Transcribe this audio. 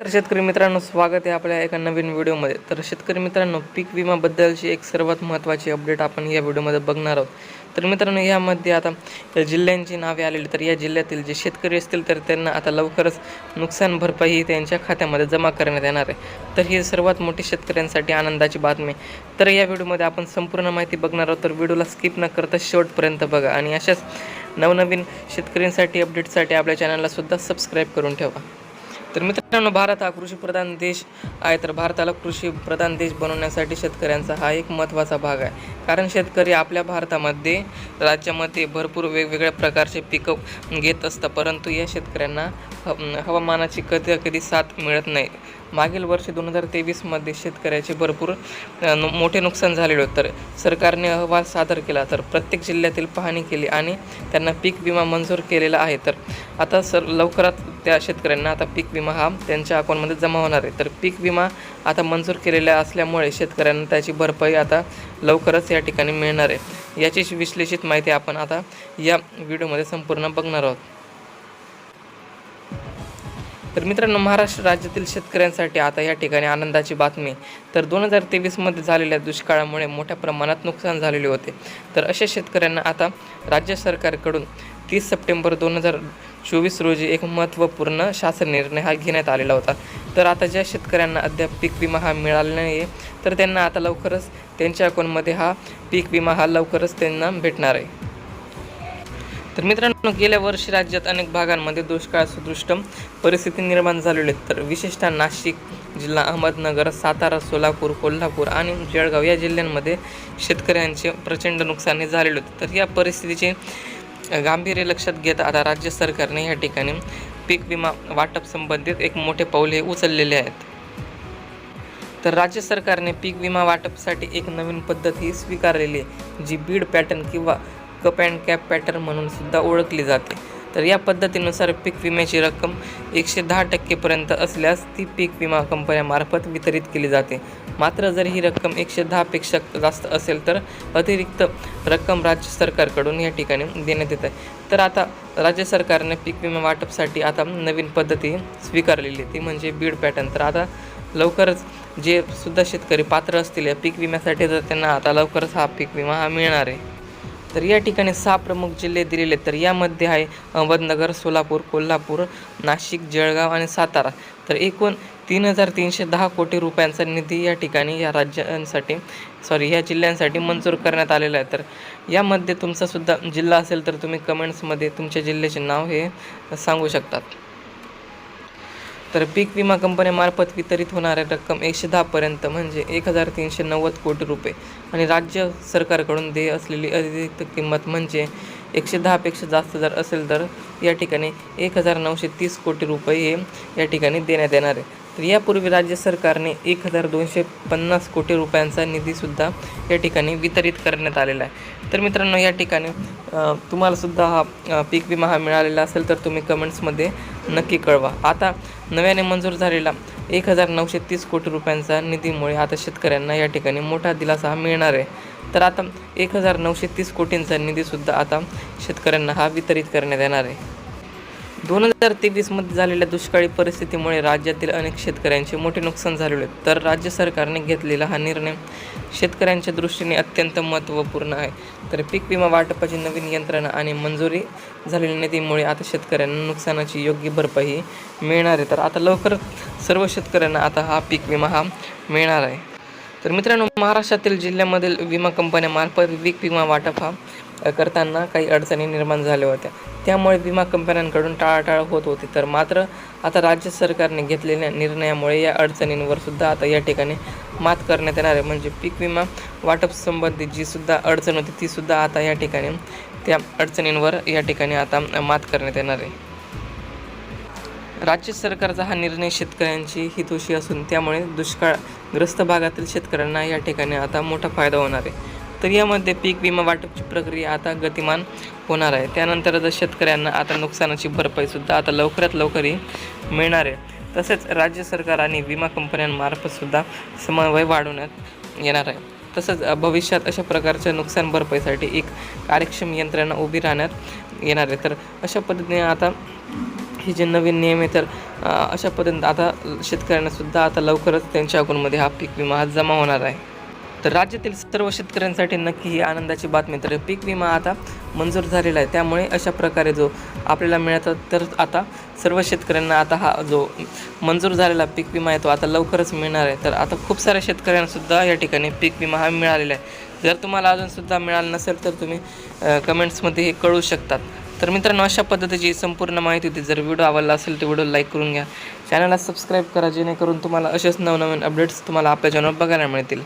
तर शेतकरी मित्रांनो स्वागत आहे आपल्या एका नवीन व्हिडिओमध्ये. तर शेतकरी मित्रांनो पीक विमाबद्दलची एक सर्वात महत्त्वाची अपडेट आपण या व्हिडिओमध्ये बघणार आहोत. तर मित्रांनो यामध्ये आता या जिल्ह्यांची नावे आलेली तर या जिल्ह्यातील जे शेतकरी असतील तर त्यांना आता लवकरच नुकसान भरपाई त्यांच्या खात्यामध्ये जमा करण्यात येणार आहे. तर ही सर्वात मोठी शेतकऱ्यांसाठी आनंदाची बातमी. तर या व्हिडिओमध्ये आपण संपूर्ण माहिती बघणार आहोत तर व्हिडिओला स्किप न करता शेवटपर्यंत बघा. आणि अशाच नवनवीन शेतकऱ्यांसाठी अपडेटसाठी आपल्या चॅनलला सुद्धा सबस्क्राईब करून ठेवा. तर मित्रांनो भारत हा कृषीप्रधान देश आहे तर भारताला कृषीप्रधान देश बनवण्यासाठी शेतकऱ्यांचा हा एक महत्त्वाचा भाग आहे. कारण शेतकरी आपल्या भारतामध्ये राज्यामध्ये भरपूर वेगवेगळ्या प्रकारचे पिकं घेत असतात परंतु या शेतकऱ्यांना ह- हवामानाची कधी कधी साथ मिळत नाही. मागील वर्षी दोन हजार तेवीसमध्ये शेतकऱ्याचे भरपूर मोठे नुकसान झालेले होते. तर सरकारने अहवाल सादर केला तर प्रत्येक जिल्ह्यातील पाहणी केली आणि त्यांना पीक विमा मंजूर केलेला आहे. तर आता सर लवकरात त्या शेतकऱ्यांना आता पीक विमा हा त्यांच्या अकाउंटमध्ये जमा होणार आहे. तर पीक विमा आता मंजूर केलेला असल्यामुळे शेतकऱ्यांना त्याची भरपाई आता लवकरच या ठिकाणी मिळणार आहे. याची विश्लेषित माहिती आपण आता या व्हिडिओमध्ये संपूर्ण बघणार आहोत. तर मित्रांनो महाराष्ट्र राज्यातील शेतकऱ्यांसाठी आता या ठिकाणी आनंदाची बातमी. तर दोन हजार तेवीसमध्ये झालेल्या दुष्काळामुळे मोठ्या प्रमाणात नुकसान झालेले होते. तर अशा शेतकऱ्यांना आता राज्य सरकारकडून तीस सप्टेंबर दोन हजार चोवीस रोजी एक महत्त्वपूर्ण शासन निर्णय हा घेण्यात आलेला होता. तर आता ज्या शेतकऱ्यांना अद्याप पीक विमा हा मिळाला नाही आहे तर त्यांना आता लवकरच त्यांच्या अकाउंटमध्ये हा पीक विमा हा लवकरच त्यांना भेटणार आहे. तर मित्रांनो गेल्या वर्षी राज्यात अनेक भागांमध्ये दुष्काळ सदृष्ट परिस्थिती निर्माण झालेली आहे तर विशेषतः नाशिक जिल्हा अहमदनगर सातारा सोलापूर कोल्हापूर आणि जळगाव या जिल्ह्यांमध्ये शेतकऱ्यांचे प्रचंड नुकसान झालेले होते. तर या परिस्थितीचे गांभीर्य लक्षात घेता आता राज्य सरकारने या ठिकाणी पीक विमा वाटप संबंधित एक मोठे पाऊल हे उचललेले आहेत. तर राज्य सरकारने पीक विमा वाटपसाठी एक नवीन पद्धत ही स्वीकारलेली आहे जी बीड पॅटर्न किंवा कप अँड कॅप पॅटर्न म्हणून सुद्धा ओळखली जाते. तर या पद्धतीनुसार पीक विम्याची रक्कम एकशे दहा टक्केपर्यंत असल्यास ती पीक विमा कंपन्यामार्फत वितरित केली जाते. मात्र जर ही रक्कम एकशे दहापेक्षा जास्त असेल तर अतिरिक्त रक्कम राज्य सरकारकडून या ठिकाणी देण्यात येत आहे. तर आता राज्य सरकारने पीक विमा वाटपसाठी आता नवीन पद्धती स्वीकारलेली आहे. ती म्हणजे बीड पॅटर्न तर आता लवकरच जे सुद्धा शेतकरी पात्र असतील या पीक विम्यासाठी तर त्यांना आता लवकरच हा पीक विमा हा मिळणार आहे. तर या ठिकाणी सहा प्रमुख जिल्हे दिलेले आहेत. तर यामध्ये आहे अहमदनगर सोलापूर कोल्हापूर नाशिक जळगाव आणि सातारा. तर एकूण तीन हजार तीनशे दहा कोटी रुपयांचा निधी या ठिकाणी या राज्यांसाठी सॉरी ह्या जिल्ह्यांसाठी मंजूर करण्यात आलेला आहे. तर यामध्ये तुमचासुद्धा जिल्हा असेल तर तुम्ही कमेंट्समध्ये तुमच्या जिल्ह्याचे नाव हे सांगू शकतात. तर पीक विमा कंपन्यामार्फत वितरित होणाऱ्या रक्कम एकशे दहापर्यंत म्हणजे एक हजार तीनशे नव्वद कोटी रुपये. आणि राज्य सरकारकडून देय असलेली अतिरिक्त किंमत म्हणजे एकशे दहापेक्षा जास्त जर असेल तर या ठिकाणी एक हजार नऊशे तीस कोटी रुपये हे या ठिकाणी देण्यात येणार आहे. तर यापूर्वी राज्य सरकारने एक हजार दोनशे पन्नास कोटी रुपयांचा निधीसुद्धा या ठिकाणी वितरित करण्यात आलेला आहे. तर मित्रांनो या ठिकाणी तुम्हालासुद्धा हा पीक विमा हा मिळालेला असेल तर तुम्ही कमेंट्समध्ये नक्की कळवा. आता नव्याने मंजूर झालेला एक हजार नऊशे तीस कोटी रुपयांचा निधीमुळे आता शेतकऱ्यांना या ठिकाणी मोठा दिलासा हा मिळणार आहे. तर आता एक हजार नऊशे तीस कोटींचा निधीसुद्धा आता शेतकऱ्यांना हा वितरित करण्यात येणार आहे. दोन हजार तेवीसमध्ये झालेल्या दुष्काळी परिस्थितीमुळे राज्यातील अनेक शेतकऱ्यांचे मोठे नुकसान झालेले तर राज्य सरकारने घेतलेला हा निर्णय शेतकऱ्यांच्या दृष्टीने अत्यंत महत्त्वपूर्ण आहे. तर पीक विमा वाटपाची नवीन यंत्रणा आणि मंजुरी झालेल्या निधीमुळे आता शेतकऱ्यांना नुकसानाची योग्य भरपाई मिळणार आहे. तर आता लवकर सर्व शेतकऱ्यांना आता हा पीक विमा हा मिळणार आहे. तर मित्रांनो महाराष्ट्रातील जिल्ह्यामधील विमा कंपन्यामार्फत पीक विमा वाटप हा करताना काही अडचणी निर्माण झाल्या होत्या. त्यामुळे विमा कंपन्यांकडून टाळाटाळ होत होती. तर मात्र आता राज्य सरकारने घेतलेल्या निर्णयामुळे या अडचणींवर सुद्धा आता या ठिकाणी मात करण्यात येणार आहे. म्हणजे पीक विमा वाटप संबंधित जी सुद्धा अडचण होती ती सुद्धा आता या ठिकाणी त्या अडचणींवर या ठिकाणी आता मात करण्यात येणार आहे. राज्य सरकारचा हा निर्णय शेतकऱ्यांची हितोशी असून त्यामुळे दुष्काळग्रस्त भागातील शेतकऱ्यांना या ठिकाणी आता मोठा फायदा होणार आहे. तर यामध्ये पीक विमा वाटपची प्रक्रिया आता गतिमान होणार आहे. त्यानंतर जर शेतकऱ्यांना आता नुकसानाची भरपाईसुद्धा आता लवकरात लवकरही मिळणार आहे. तसेच राज्य सरकार आणि विमा कंपन्यांमार्फतसुद्धा समन्वय वाढवण्यात येणार आहे. तसंच भविष्यात अशा प्रकारच्या नुकसान भरपाईसाठी एक कार्यक्षम यंत्रणा उभी राहण्यात येणार आहे. तर अशा पद्धतीने आता हे जे नवीन नियम आहे तर अशा पद्धतीने आता शेतकऱ्यांनासुद्धा आता लवकरच त्यांच्या अकाउंटमध्ये हा पीक विमा हा जमा होणार आहे. तर राज्यातील सर्व शेतकऱ्यांसाठी नक्की ही आनंदाची बातमी. तर पीक विमा आता मंजूर झालेला आहे. त्यामुळे अशा प्रकारे जो आपल्याला मिळतो तर आता सर्व शेतकऱ्यांना आता हा जो मंजूर झालेला पीक विमा आहे तो आता लवकरच मिळणार आहे. तर आता खूप साऱ्या शेतकऱ्यांनासुद्धा या ठिकाणी पीक विमा हा मिळालेला आहे. जर तुम्हाला अजूनसुद्धा मिळालं नसेल तर तुम्ही कमेंट्समध्ये हे कळू शकतात. तर मित्रांनो अशा पद्धतीची संपूर्ण माहिती होती. जर व्हिडिओ आवडला असेल तर व्हिडिओ लाईक करून घ्या. चॅनलला सबस्क्राईब करा जेणेकरून तुम्हाला असेच नवनवीन अपडेट्स तुम्हाला आपल्या चॅनल बघायला मिळतील.